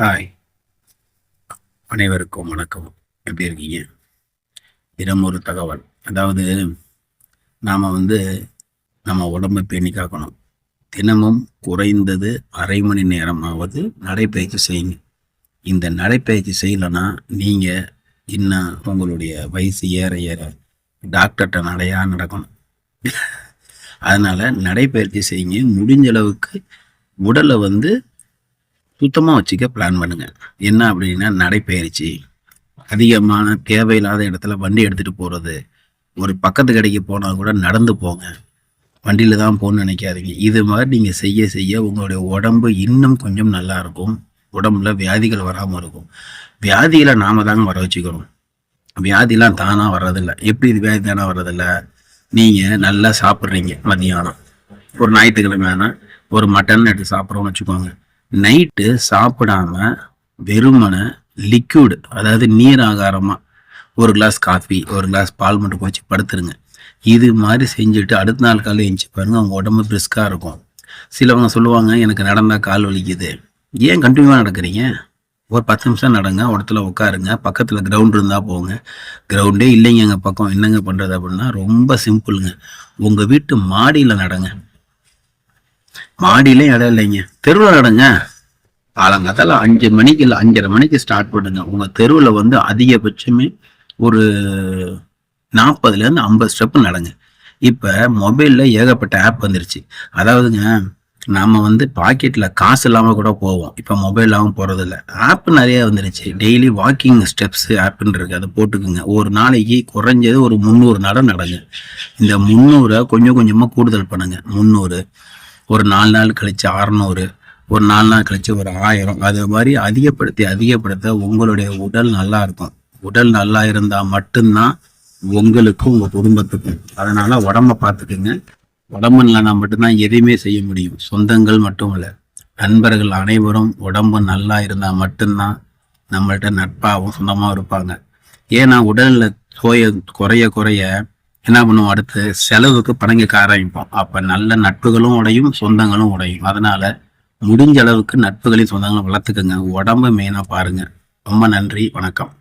Hi அனைவருக்கும் வணக்கம். எப்படி இருக்கீங்க? தினம் ஒரு தகவல். அதாவது நாம் வந்து நம்ம உடம்பை பேணி காக்கணும். தினமும் குறைந்தது அரை மணி நேரமாவது நடைப்பயிற்சி செய்யுங்க. இந்த நடைப்பயிற்சி செய்யலைன்னா நீங்கள் இன்னும் உங்களுடைய வயசு ஏற ஏற டாக்டர்கிட்ட நடையாக நடக்கணும். அதனால் நடைப்பயிற்சி செய்யுங்க. முடிஞ்ச அளவுக்கு உடலை வந்து சுத்தமாக வச்சுக்க பிளான் பண்ணுங்கள் என்ன அப்படின்னா நடைப்பயிற்சி அதிகமான தேவையில்லாத இடத்துல வண்டி எடுத்துகிட்டு போகிறது ஒரு பக்கத்து கடைக்கு போனால் கூட நடந்து போங்க. வண்டியில் தான் போகணும்னு நினைக்காதீங்க. இது மாதிரி நீங்கள் செய்ய செய்ய உங்களுடைய உடம்பு இன்னும் கொஞ்சம் நல்லா இருக்கும். உடம்புல வியாதிகள் வராமல் இருக்கும். வியாதியில் நாம தாங்க வர வச்சுக்கிறோம். வியாதிலாம் தானாக வர்றதில்ல. எப்படி இது வியாதி தானே வர்றதில்ல? நீங்கள் நல்லா சாப்பிட்றீங்க மதியானம் ஒரு ஞாயிற்றுக்கிழமை ஒரு மட்டன் எடுத்து சாப்பிட்றோம்னு வச்சுக்கோங்க. நைட்டு சாப்பிடாம வெறுமனை லிக்யூடு அதாவது நீர் ஆகாரமாக ஒரு கிளாஸ் காஃபி ஒரு கிளாஸ் பால் மட்டும் குடிச்சு படுத்துருங்க. இது மாதிரி செஞ்சுட்டு அடுத்த நாள் காலையில் எழுந்துச்சு பாருங்கள் அவங்க உடம்பு பிரிஸ்காக இருக்கும். சிலவங்க சொல்லுவாங்க எனக்கு நடந்தால் கால் வலிக்குது. ஏன் கண்டினியூவாக நடக்கிறீங்க? ஒரு பத்து நிமிஷம் நடங்க இடத்துல உட்காருங்க பக்கத்தில் கிரவுண்ட் இருந்தால் போங்க. கிரவுண்டே இல்லைங்க எங்கள் பக்கம். என்னங்க பண்ணுறது அப்படின்னா ரொம்ப சிம்பிளுங்க உங்கள் வீட்டு மாடியில் நடங்க. மாடியிலையும் இடம் இல்லைங்க. தெருவில் நடங்க. காலங்காத்தால அஞ்சு மணிக்கு இல்லை அஞ்சரை மணிக்கு ஸ்டார்ட் பண்ணுங்க. உங்க தெருவில் வந்து அதிகபட்சமே ஒரு நாற்பதுலேருந்து ஐம்பது ஸ்டெப் நடங்க. இப்போ மொபைலில் ஏகப்பட்ட ஆப் வந்துருச்சு. அதாவதுங்க நாம வந்து பாக்கெட்டில் காசு இல்லாமல் கூட போவோம். இப்போ மொபைல் இல்லாமல் போகிறதில்ல ஆப் நிறைய வந்துருச்சு. டெய்லி வாக்கிங் ஸ்டெப்ஸ் ஆப்புன்னு இருக்கு. அதை போட்டுக்குங்க. ஒரு நாளைக்கு குறைஞ்சது ஒரு முந்நூறு நடம் நடங்க. இந்த முந்நூறை கொஞ்சம் கொஞ்சமாக கூடுதல் பண்ணுங்க. முந்நூறு. ஒரு நாலு நாள் கழிச்சு அறநூறு ஒரு நாலு நாள் கழிச்சு ஒரு ஆயிரம். அது மாதிரி அதிகப்படுத்தி அதிகப்படுத்த உங்களுடைய உடல் நல்லா இருக்கும். உடல் நல்லா இருந்தால் மட்டும்தான் உங்களுக்கும் உங்கள் குடும்பத்துக்கும். அதனால் உடம்ப பார்த்துக்குங்க. உடம்பு இல்லைனா மட்டும்தான் எதையுமே செய்ய முடியும். சொந்தங்கள் மட்டும் இல்லை. நண்பர்கள் அனைவரும் உடம்பு நல்லா இருந்தால் மட்டும்தான் நம்மள்கிட்ட நட்பாகவும் சொந்தமாகவும் இருப்பாங்க. ஏன்னா உடலில் சோய குறைய குறைய என்ன பண்ணுவோம்? அடுத்து செலவுக்கு பணங்க ஆரம்பிப்போம் அப்போ நல்ல நட்புகளும் உடையும் சொந்தங்களும் உடையும். அதனால முடிஞ்ச அளவுக்கு நட்புகளையும் சொந்தங்களும் வளர்த்துக்கங்க. உடம்ப மெயினாக பாருங்க. ரொம்ப நன்றி. வணக்கம்.